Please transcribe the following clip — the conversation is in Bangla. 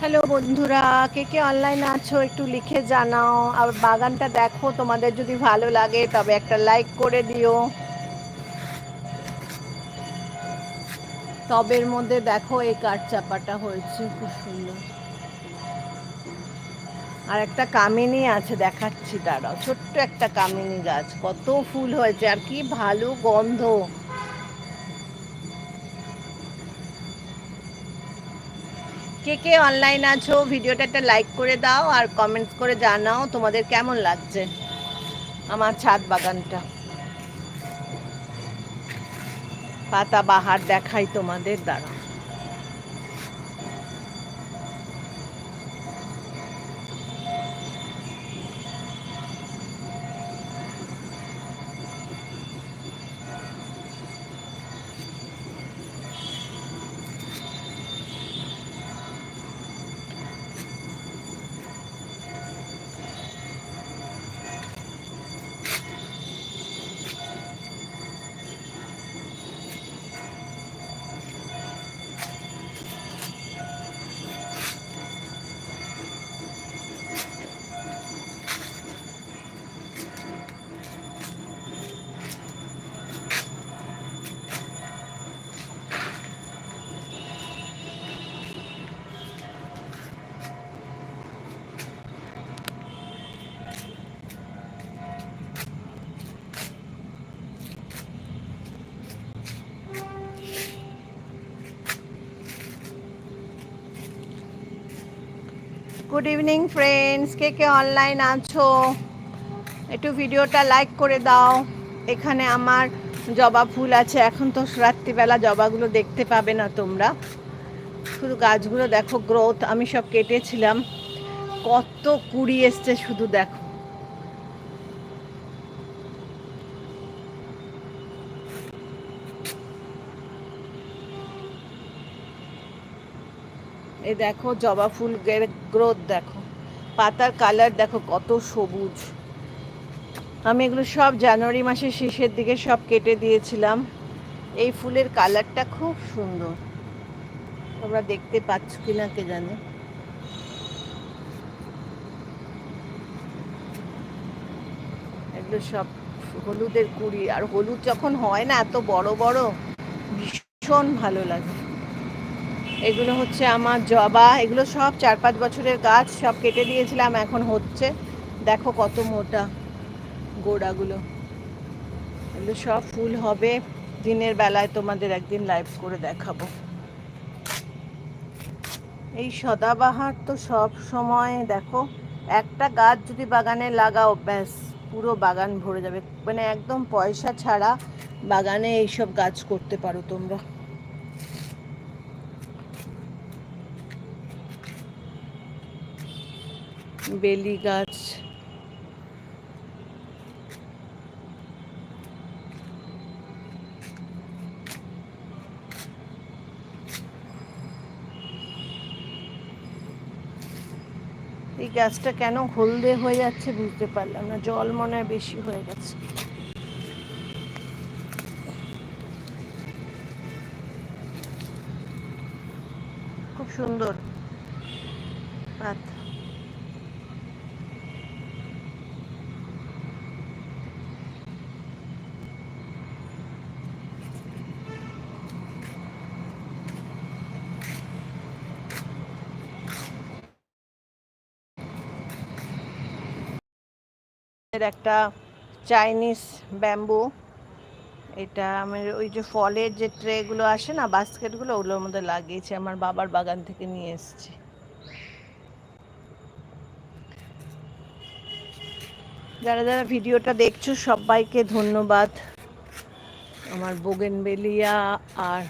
হ্যালো বন্ধুরা, কে কে অনলাইন আছো একটু লিখে জানাও। আর বাগানটা দেখো, তোমাদের যদি ভালো লাগে, তবে একটা লাইক করে দিও। টবের মধ্যে দেখো, এই কাঠ চাপাটা হয়েছে, খুব সুন্দর। আর একটা কামিনী আছে, দেখাচ্ছি তারাও ছোট্ট একটা কামিনী গাছ, কত ফুল হয়েছে, আর কি ভালো গন্ধ। কে কে অনলাইন আছো, ভিডিওটা একটা লাইক করে দাও আর কমেন্টস করে জানাও তোমাদের কেমন লাগছে আমার ছাদ বাগানটা। পাতা বাহার দেখাই তোমাদের দ্বারা। গুড ইভিনিং ফ্রেন্ডস কে কে অনলাইন আছো? একটু ভিডিওটা লাইক করে দাও। এখানে আমার জবা ফুল আছে। এখন তো রাত্রিবেলা জবাগুলো দেখতে পাবে না তোমরা। শুধু গাছগুলো দেখো গ্রোথ আমি সব কেটেছিলাম। কত কুড়ি এসছে শুধু দেখো। এই দেখো, জবা ফুল গ্রোথ দেখো। পাতার কালার দেখো কত সবুজ। আমি এগুলো সব জানুয়ারি মাসের শেষের দিকে সব কেটে দিয়েছিলাম। এই ফুলের কালারটা খুব সুন্দর। তোমরা দেখতে পাচ্ছ কি না কে জানে। এগুলো সব হলুদের কুড়ি। আর হলুদ যখন হয় না, এত বড় বড়, ভীষণ ভালো লাগে। এগুলো হচ্ছে আমার জবা, এগুলো সব চার পাঁচ বছরের গাছ, সব কেটে দিয়েছিলাম, এখন হচ্ছে। দেখো কত মোটা গোড়াগুলো। এগুলো সব ফুল হবে, দিনের বেলায় তোমাদের একদিন লাইভ করে দেখাবো। এই সদাবাহার তো সব সময়, দেখো, একটা গাছ যদি বাগানে লাগাও, ব্যাস, পুরো বাগান ভরে যাবে। মানে একদম পয়সা ছাড়া বাগানে এইসব গাছ করতে পারো তোমরা। বেলি গাছ। এই গাছটা কেন হলদে হয়ে যাচ্ছে বুঝতে পারলাম না, জল মনে হয় বেশি হয়ে গেছে। খুব সুন্দর পাতা একটা চাইনিজ ব্যাম্বু এটা আমি ওই যে ফলের যে ট্রেগুলো আসে না বাস্কেটগুলো ওগুলোর মধ্যে লাগিয়েছি। আমার বাবার বাগান থেকে নিয়ে এসেছি। যারা যারা ভিডিওটা দেখছ, সবাইকে ধন্যবাদ। আমার বোগেনবেলিয়া আর